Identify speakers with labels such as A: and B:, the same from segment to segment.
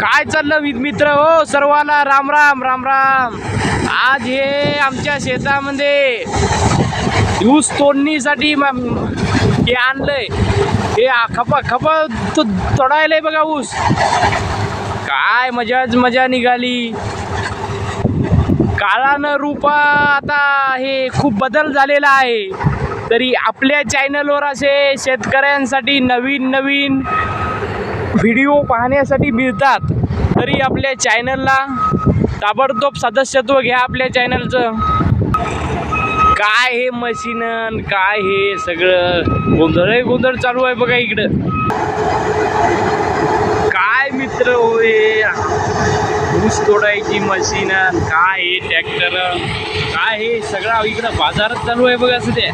A: काय चाललं मित- मित्र? हो सर्वांना राम राम राम राम. आज हे आमच्या शेतामध्ये ऊस तोडणीसाठी हे आणलंय. हे खप खपा खपा तो तोडायलाय बघा ऊस. काय मजाच मजा निघाली. काळानं रूपा आता हे खूप बदल झालेला आहे. तरी आपल्या चॅनलवर असे शेतकऱ्यांसाठी नवीन नवीन व्हिडिओ पाहण्यासाठी मिळतात. तरी आपल्या चॅनलला ताबडतोब सदस्यत्व घ्या आपल्या चॅनलचं. काय हे मशीन काय हे सगळं? गोंधळ गोंधळ चालू आहे बघा इकडं. काय मित्र होय ऊस तोडायची मशीन काय हे ट्रॅक्टर काय हे सगळं इकडं बाजारात चालू आहे बघा सध्या.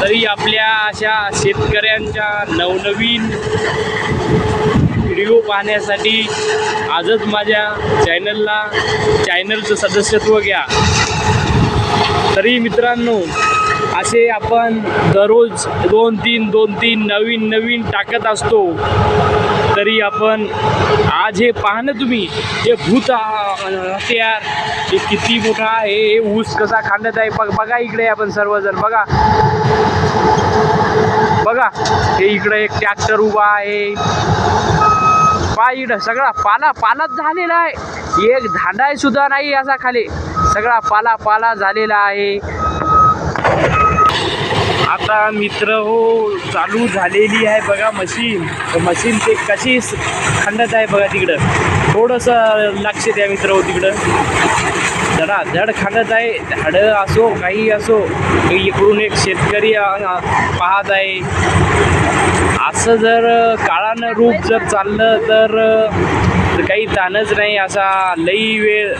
A: तरी आपल्या अशा शेतकऱ्यांच्या नवनवीन व्हिडिओ पाहण्यासाठी आजच माझ्या चॅनलला चॅनलचं सदस्यत्व घ्या. तरी मित्रांनो असे आपण दररोज दोन तीन दोन तीन नवीन नवीन टाकत असतो. तरी आपण आज हे पाहणं तुम्ही हे भूत हत्यार हे किती मोठा आहे हे ऊस कसा खांदत आहे बघ बघा इकडे आपण सर्वजण बघा. बघा हे इकडे एक ट्रॅक्टर उभा आहे. पा इकडं सगळा पाला पालाच झालेला आहे. एक धांडाय सुद्धा नाही असा खाली. सगळा पाला पाला झालेला आहे. आता मित्र हो चालू झालेली आहे बघा मशीन मशीन ते कशी खंडत आहे बघा तिकडं. थोडंसं लक्ष द्या मित्र हो तिकडं. धडा धड खांडत आहे झाडं असो काही असो इकडून एक शेतकरी पाहत आहे. असं जर काळानं रूप जर चाललं तर काही ताणच नाही असा लई वेळ.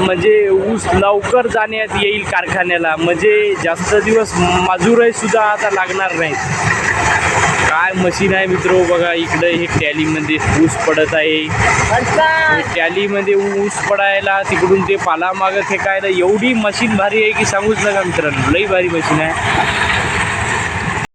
A: म्हणजे ऊस लवकर जाण्यात येईल कारखान्याला. म्हणजे जास्त दिवस मजूरही सुद्धा आता लागणार नाहीत. काय मशीन आहे मित्र बघा इकडे हे टॅलीमध्ये ऊस पडत आहे. टॅलीमध्ये ऊस पडायला तिकडून ते पाला मागं फेकायला एवढी मशीन भारी आहे की सांगूच नका मित्रांनो. लई भारी मशीन आहे.